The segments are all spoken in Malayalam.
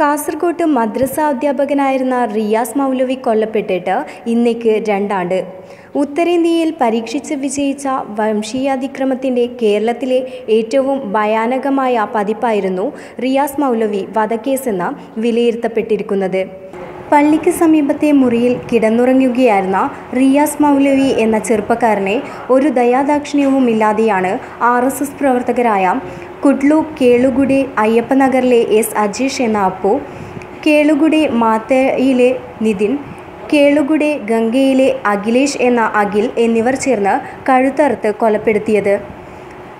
കാസർഗോഡ് മദ്രസ അധ്യാപകനായിരുന്ന റിയാസ് മൗലവി കൊല്ലപ്പെട്ടിട്ട് ഇന്നേക്ക് രണ്ടാണ്ട്. ഉത്തരേന്ത്യയിൽ പരീക്ഷിച്ച് വിജയിച്ച വംശീയാതിക്രമത്തിന്റെ കേരളത്തിലെ ഏറ്റവും ഭയാനകമായ പതിപ്പായിരുന്നു റിയാസ് മൗലവി വധക്കേസെന്ന് വിലയിരുത്തപ്പെട്ടിരിക്കുന്നത്. പള്ളിക്ക് സമീപത്തെ മുറിയിൽ കിടന്നുറങ്ങുകയായിരുന്ന റിയാസ് മൗലവി എന്ന ചെറുപ്പക്കാരനെ ഒരു ദയാദാക്ഷിണ്യവുമില്ലാതെയാണ് ആർ എസ് എസ് പ്രവർത്തകരായ കുഡ്ലു കേളുകുടി അയ്യപ്പനഗറിലെ എസ് അജീഷ് എന്ന അപ്പു കേളുകുടി മാത്തയിലെ നിതിൻ കേളുഗുഡെ ഗംഗയിലെ അഖിലേഷ് എന്ന അഖിൽ എന്നിവർ ചേർന്ന് കഴുത്തറുത്ത് കൊലപ്പെടുത്തിയത്.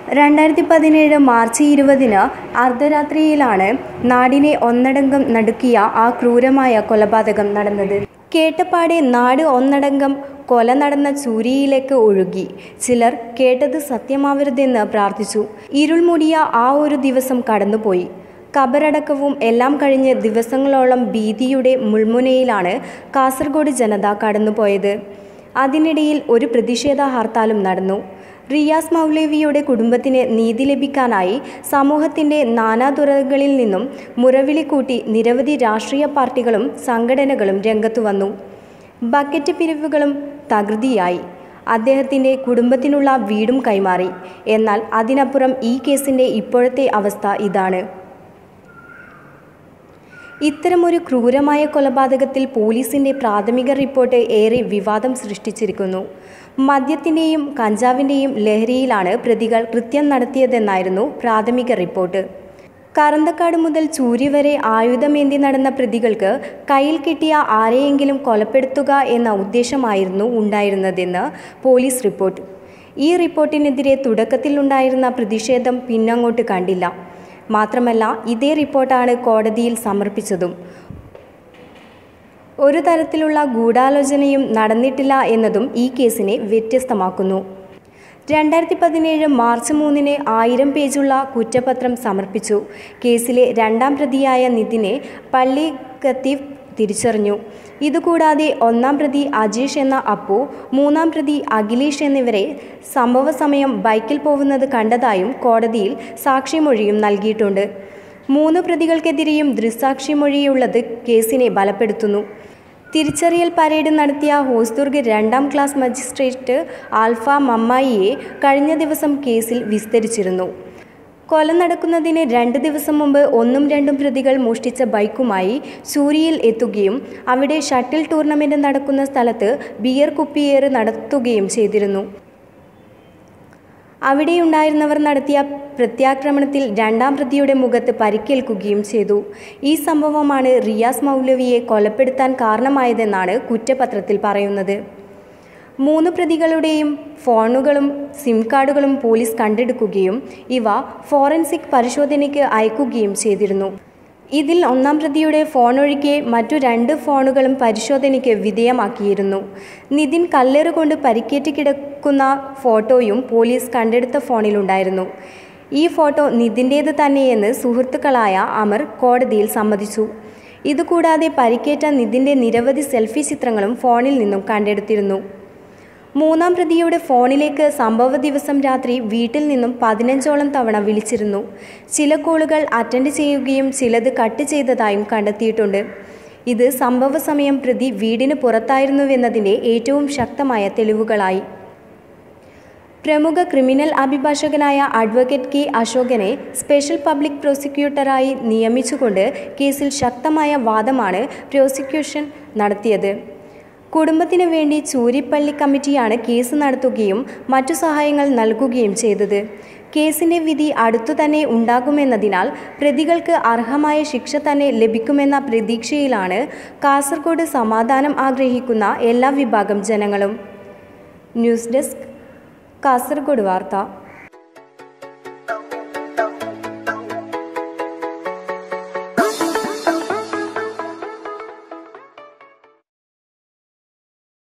രണ്ടായിരത്തി പതിനേഴ് മാർച്ച് ഇരുപതിന് അർദ്ധരാത്രിയിലാണ് നാടിനെ ഒന്നടങ്കം നടുക്കിയ ആ ക്രൂരമായ കൊലപാതകം നടന്നത്. കേട്ടപ്പാടെ നാട് ഒന്നടങ്കം കൊല നടന്ന ചൂരിയിലേക്ക് ഒഴുകി. ചിലർ കേട്ടത് സത്യമാവരുതെന്ന് പ്രാർത്ഥിച്ചു. ഇരുൾമൂടിയ ആ ഒരു ദിവസം കടന്നുപോയി. കബറടക്കവും എല്ലാം കഴിഞ്ഞ് ദിവസങ്ങളോളം ഭീതിയുടെ മുൾമുനയിലാണ് കാസർഗോഡ് ജനത കടന്നുപോയത്. അതിനിടയിൽ ഒരു പ്രതിഷേധ ഹർത്താലും നടന്നു. റിയാസ് മൗലവിയുടെ കുടുംബത്തിന് നീതി ലഭിക്കാനായി സമൂഹത്തിന്റെ നാനാതുറകളിൽ നിന്നും മുറവിളി കൂട്ടി നിരവധി രാഷ്ട്രീയ പാർട്ടികളും സംഘടനകളും രംഗത്തു വന്നു. ബക്കറ്റ് പിരിവുകളും തകൃതിയായി. അദ്ദേഹത്തിന്റെ കുടുംബത്തിനുള്ള വീടും കൈമാറി. എന്നാൽ അതിനപ്പുറം ഈ കേസിന്റെ ഇപ്പോഴത്തെ അവസ്ഥ ഇതാണ്. ഇത്തരമൊരു ക്രൂരമായ കൊലപാതകത്തിൽ പോലീസിന്റെ പ്രാഥമിക റിപ്പോർട്ട് ഏറെ വിവാദം സൃഷ്ടിച്ചിരിക്കുന്നു. മദ്യത്തിന്റെയും കഞ്ചാവിന്റെയും ലഹരിയിലാണ് പ്രതികൾ കൃത്യം നടത്തിയതെന്നായിരുന്നു പ്രാഥമിക റിപ്പോർട്ട്. കറന്തക്കാട് മുതൽ ചൂരി വരെ ആയുധമേന്തി നടന്ന പ്രതികൾക്ക് കയ്യിൽ കിട്ടിയ ആരെയെങ്കിലും കൊലപ്പെടുത്തുക എന്ന ഉദ്ദേശമായിരുന്നു ഉണ്ടായിരുന്നതെന്ന് പോലീസ് റിപ്പോർട്ട്. ഈ റിപ്പോർട്ടിനെതിരെ തുടക്കത്തിലുണ്ടായിരുന്ന പ്രതിഷേധം പിന്നങ്ങോട്ട് കണ്ടില്ല. മാത്രമല്ല ഇതേ റിപ്പോർട്ടാണ് കോടതിയിൽ സമർപ്പിച്ചതും. ഒരു തരത്തിലുള്ള ഗൂഢാലോചനയും നടന്നിട്ടില്ല എന്നതും ഈ കേസിനെ വ്യത്യസ്തമാക്കുന്നു. രണ്ടായിരത്തി പതിനേഴ് മാർച്ച് മൂന്നിന് ആയിരം പേജുള്ള കുറ്റപത്രം സമർപ്പിച്ചു. കേസിലെ രണ്ടാം പ്രതിയായ നിതിനെ പള്ളി ഖത്തീഫ് തിരിച്ചറിഞ്ഞു. ഇതുകൂടാതെ ഒന്നാം പ്രതി അജീഷ് എന്ന അപ്പു മൂന്നാം പ്രതി അഖിലേഷ് എന്നിവരെ സംഭവ സമയം ബൈക്കിൽ പോകുന്നത് കണ്ടതായും കോടതിയിൽ സാക്ഷിമൊഴിയും നൽകിയിട്ടുണ്ട്. മൂന്ന് പ്രതികൾക്കെതിരെയും ദൃസാക്ഷിമൊഴിയുള്ളത് കേസിനെ ബലപ്പെടുത്തുന്നു. തിരിച്ചറിയൽ പരേഡ് നടത്തിയ ഹോസ്ദുർഗ് രണ്ടാം ക്ലാസ് മജിസ്ട്രേറ്റ് ആൽഫ മമ്മായിയെ കഴിഞ്ഞ ദിവസം കേസിൽ വിസ്തരിച്ചിരുന്നു. കൊല നടക്കുന്നതിന് രണ്ട് ദിവസം മുമ്പ് ഒന്നും രണ്ടും പ്രതികൾ മോഷ്ടിച്ച ബൈക്കുമായി സൂരിയിൽ എത്തുകയും അവിടെ ഷട്ടിൽ ടൂർണമെന്റ് നടക്കുന്ന സ്ഥലത്ത് ബിയർ കുപ്പിയേറ് നടത്തുകയും ചെയ്തിരുന്നു. അവിടെയുണ്ടായിരുന്നവർ നടത്തിയ പ്രത്യാക്രമണത്തിൽ രണ്ടാം പ്രതിയുടെ മുഖത്ത് പരിക്കേൽക്കുകയും ചെയ്തു. ഈ സംഭവമാണ് റിയാസ് മൗലവിയെ കൊലപ്പെടുത്താൻ കാരണമായതെന്നാണ് കുറ്റപത്രത്തിൽ പറയുന്നത്. മൂന്ന് പ്രതികളുടെയും ഫോണുകളും സിം കാർഡുകളും പോലീസ് കണ്ടെടുക്കുകയും ഇവ ഫോറൻസിക് പരിശോധനയ്ക്ക് അയക്കുകയും ചെയ്തിരുന്നു. ഇതിൽ ഒന്നാം പ്രതിയുടെ ഫോണൊഴികെ മറ്റു രണ്ട് ഫോണുകളും പരിശോധനയ്ക്ക് വിധേയമാക്കിയിരുന്നു. നിതിൻ കല്ലേറ് കൊണ്ട് പരിക്കേറ്റ് കിടക്കുന്ന ഫോട്ടോയും പോലീസ് കണ്ടെടുത്ത ഫോണിലുണ്ടായിരുന്നു. ഈ ഫോട്ടോ നിതിന്റേത് തന്നെയെന്ന് സുഹൃത്തുക്കളായ അമർ കോടതിയിൽ സമ്മതിച്ചു. ഇതുകൂടാതെ പരിക്കേറ്റ നിതിന്റെ നിരവധി സെൽഫി ചിത്രങ്ങളും ഫോണിൽ നിന്നും കണ്ടെടുത്തിരുന്നു. മൂന്നാം പ്രതിയുടെ ഫോണിലേക്ക് സംഭവ ദിവസം രാത്രി വീട്ടിൽ നിന്നും പതിനഞ്ചോളം തവണ വിളിച്ചിരുന്നു. ചില കോളുകൾ അറ്റൻഡ് ചെയ്യുകയും ചിലത് കട്ട് ചെയ്തതായും കണ്ടെത്തിയിട്ടുണ്ട്. ഇത് സംഭവ സമയം പ്രതി വീടിന് പുറത്തായിരുന്നുവെന്നതിന്റെ ഏറ്റവും ശക്തമായ തെളിവുകളായി. പ്രമുഖ ക്രിമിനൽ അഭിഭാഷകനായ അഡ്വക്കേറ്റ് കെ അശോകനെ സ്പെഷ്യൽ പബ്ലിക് പ്രോസിക്യൂട്ടറായി നിയമിച്ചുകൊണ്ട് കേസിൽ ശക്തമായ വാദമാണ് പ്രോസിക്യൂഷൻ നടത്തിയത്. കുടുംബത്തിനു വേണ്ടി ചൂരിപ്പള്ളി കമ്മിറ്റിയാണ് കേസ് നടത്തുകയും മറ്റു സഹായങ്ങൾ നൽകുകയും ചെയ്തത്. കേസിന്റെ വിധി അടുത്തു തന്നെ ഉണ്ടാകുമെന്നതിനാൽ പ്രതികൾക്ക് അർഹമായ ശിക്ഷ തന്നെ ലഭിക്കുമെന്ന പ്രതീക്ഷയിലാണ് കാസർഗോഡ് സമാധാനം ആഗ്രഹിക്കുന്ന എല്ലാ വിഭാഗം ജനങ്ങളും. ന്യൂസ് ഡെസ്ക് കാസർഗോഡ് വാർത്ത.